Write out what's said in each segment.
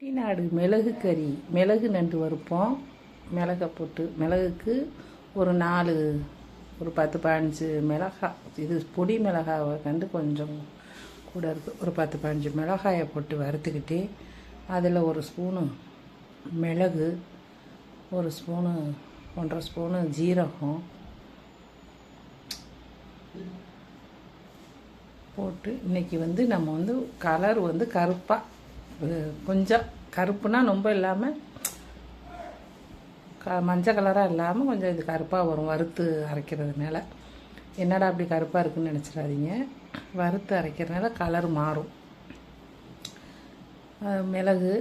செட்டிநாடு மிளகு கறி மிளகு நண்டு வறுப்போம். மிளகை போட்டு மிளகுக்கு ஒரு நாலு ஒரு பத்து பதினஞ்சு மிளகாய் இது பொடி மிளகாவை கண்டு கொஞ்சம் கூட இருக்குது ஒரு பத்து பதினஞ்சு மிளகாயை போட்டு வறுத்துக்கிட்டு அதில் ஒரு ஸ்பூனு மிளகு ஒரு ஸ்பூனு ஒன்றரை ஸ்பூனு ஜீரகம் போட்டு இன்னைக்கு வந்து நம்ம வந்து கலர் வந்து கருப்பாக கொஞ்சம் கருப்புனா ரொம்ப இல்லாமல் க மஞ்சள் கலராக இல்லாமல் கொஞ்சம் இது கருப்பாக வரும். வறுத்து அரைக்கிறதுனால என்னடா அப்படி கருப்பாக இருக்குன்னு நினச்சிடாதீங்க. வறுத்து அரைக்கிறதுனால கலர் மாறும். மிளகு.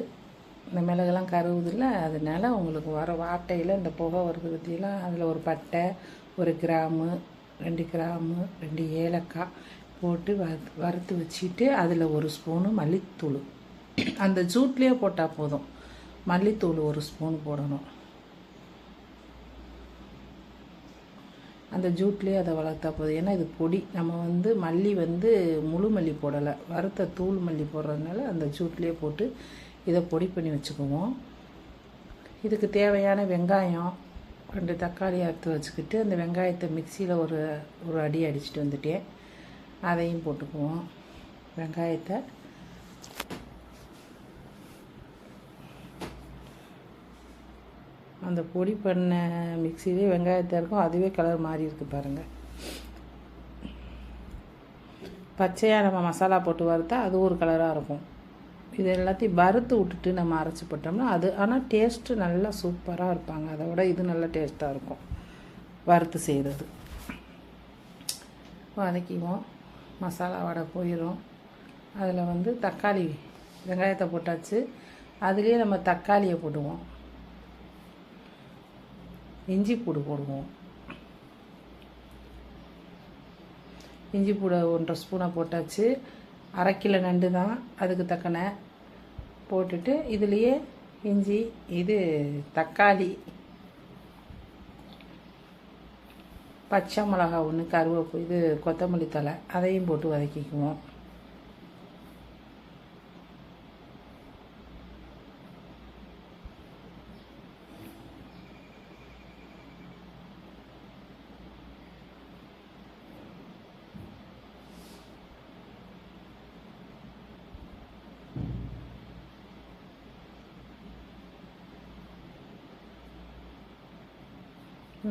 இந்த மிளகுலாம் கருவுதில்ல அதனால உங்களுக்கு வர வாட்டையில் இந்த புகை வருது பற்றியெல்லாம் அதில் ஒரு பட்டை ஒரு கிராமு ரெண்டு கிராமு ரெண்டு ஏலக்காய் போட்டு வறு வறுத்து வச்சுட்டு அதில் ஒரு ஸ்பூனு மல்லித்தூள். அந்த ஜூட்லேயே போட்டால் போதும். மல்லித்தூள் ஒரு ஸ்பூன் போடணும். அந்த ஜூட்லேயே அதை வளர்த்தா போதும். ஏன்னா இது பொடி. நம்ம வந்து மல்லி வந்து முழு மல்லி போடலை. வறுத்த தூள் மல்லி போடுறதுனால அந்த ஜூட்லேயே போட்டு இதை பொடி பண்ணி வச்சுக்குவோம். இதுக்கு தேவையான வெங்காயம் ரெண்டு தக்காளி அறுத்து வச்சுக்கிட்டு அந்த வெங்காயத்தை மிக்சியில் ஒரு ஒரு அடி அடிச்சுட்டு வந்துட்டேன். அதையும் போட்டுக்குவோம். வெங்காயத்தை அந்த பொடி பண்ண மிக்சிலே வெங்காயத்தை இருக்கும் அதுவே கலர் மாறி இருக்கு பாருங்கள் பச்சையாக நம்ம மசாலா போட்டு வறுத்தா அது ஒரு கலராக இருக்கும். இது எல்லாத்தையும் வறுத்து விட்டுட்டு நம்ம அரைச்சி போட்டோம்னா அது ஆனால் டேஸ்ட்டு நல்லா சூப்பராக இருப்பாங்க. அதை விட இது நல்லா டேஸ்ட்டாக இருக்கும் வறுத்து செய்கிறது வதக்கிவோம் மசாலா வடை போயிடும் அதில் வந்து தக்காளி வெங்காயத்தை போட்டாச்சு. அதுலேயே நம்ம தக்காளியை போடுவோம். இஞ்சி பூடு போடுவோம். இஞ்சி பூடை ஒன்றரை ஸ்பூனை போட்டாச்சு. அரை கிலோ நண்டு தான் அதுக்கு தக்கன போட்டுட்டு இதுலேயே இஞ்சி இது தக்காளி பச்சை மிளகா ஒன்று கருவேப்பு இது கொத்தமல்லி தழை அதையும் போட்டு வதக்கிக்குவோம்.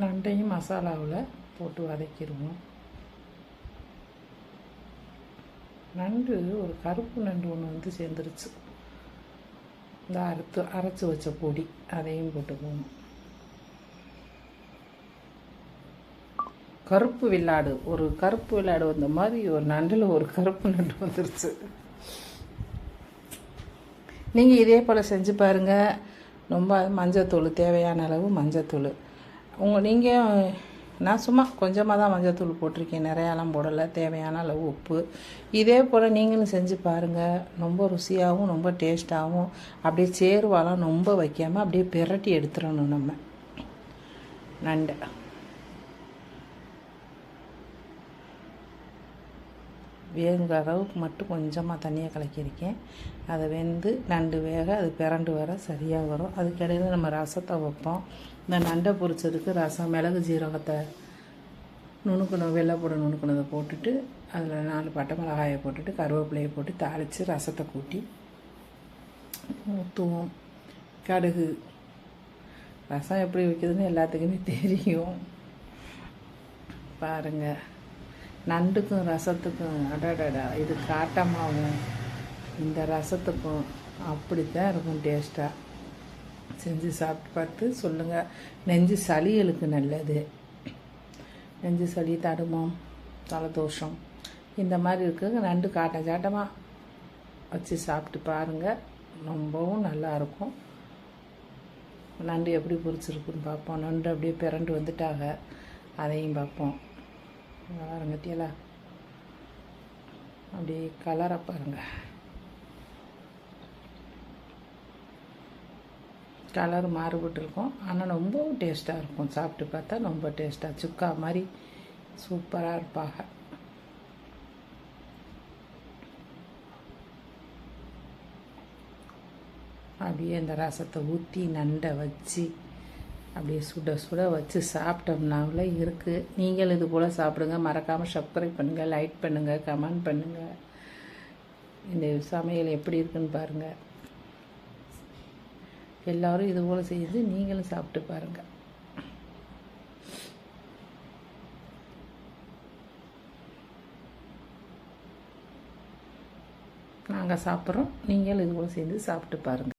நண்டையும் மசாலாவில் போட்டு வதக்கிடுவோம். நண்டு ஒரு கருப்பு நண்டு ஒன்று வந்து சேர்ந்துருச்சு. இந்த அறுத்து அரைச்சி வச்ச பொடி அதையும் போட்டுக்குவோம். கருப்பு வில்லாடு ஒரு கருப்பு வில்லாடு வந்த மாதிரி ஒரு நண்டில் ஒரு கருப்பு நண்டு வந்துருச்சு. நீங்கள் இதே போல் செஞ்சு பாருங்கள் ரொம்ப மஞ்சத்தூள் தேவையான அளவு மஞ்சத்தூள். உங்கள் நீங்கள் நான் சும்மா கொஞ்சமாக தான் மஞ்சத்தூள் போட்டிருக்கேன். நிறையாலாம் போடலை. தேவையான அளவு உப்பு. இதே போல் நீங்களும் செஞ்சு பாருங்கள் ரொம்ப ருசியாகவும் ரொம்ப டேஸ்ட்டாகவும் அப்படியே சேருவாலாம் ரொம்ப வைக்காமல் அப்படியே பிரட்டி எடுத்துடணும் நம்ம. நண்டை. வேகுற அளவுக்கு மட்டும் கொஞ்சமாக தண்ணியை கலக்கியிருக்கேன். அதை வெந்து நண்டு வேக அது பிறண்டு வர சரியாக வரும். அதுக்கிடையில் நம்ம ரசத்தை வைப்போம். இந்த நண்டை பொரிச்சதுக்கு ரசம் மிளகு ஜீரகத்தை நுணுக்கணும் வெள்ளைப்பூட நுணுக்கணதை போட்டுட்டு அதில் நாலு பட்டை மிளகாயை போட்டுட்டு கருவேப்பிலையை போட்டு தாளித்து ரசத்தை கூட்டி ஊற்றுவோம் கடுகு. ரசம் எப்படி வைக்கிறதுன்னு எல்லாத்துக்குமே தெரியும். பாருங்கள் நண்டுக்கும் ரசத்துக்கும் அடடடா இது காட்டமாகவும் இந்த ரசத்துக்கும் அப்படித்தான் இருக்கும் டேஸ்ட்டாக செஞ்சு சாப்பிட்டு பார்த்து சொல்லுங்கள் நெஞ்சு சளிகளுக்கு நல்லது. நெஞ்சு சளி தடுமம் தலதோஷம் இந்த மாதிரி இருக்கிறது நண்டு காட்ட சாட்டமாக வச்சு சாப்பிட்டு பாருங்கள் ரொம்பவும் நல்லாயிருக்கும் நண்டு எப்படி பொரிச்சிருக்குன்னு பார்ப்போம். நண்டு அப்படியே பிறண்டு வந்துட்டாங்க. அதையும் பார்ப்போம். பாருங்கட்டியலா அப்படியே கலரை பாருங்க. கலர் மாறுபட்டு இருக்கும் ஆனால் ரொம்ப டேஸ்ட்டாக இருக்கும். சாப்பிட்டு பார்த்தா ரொம்ப டேஸ்ட்டாக சுக்கா மாதிரி சூப்பராக இருப்பாங்க. அப்படியே இந்த ரசத்தை ஊற்றி நண்டை வச்சு அப்படியே சுட சுட வச்சு சாப்பிட்டோம்னாவில் இருக்குது நீங்கள் இது போல் சாப்பிடுங்க. மறக்காமல் சப்ஸ்கிரைப் பண்ணுங்கள் லைக் பண்ணுங்கள் கமெண்ட் பண்ணுங்கள் இந்த சமையல் எப்படி இருக்குன்னு பாருங்கள் எல்லாரும் இது போல் செய்து நீங்களும் சாப்பிட்டு பாருங்கள் நாங்கள் சாப்பிட்றோம். நீங்களும் இது போல் சேர்ந்து சாப்பிட்டு பாருங்கள்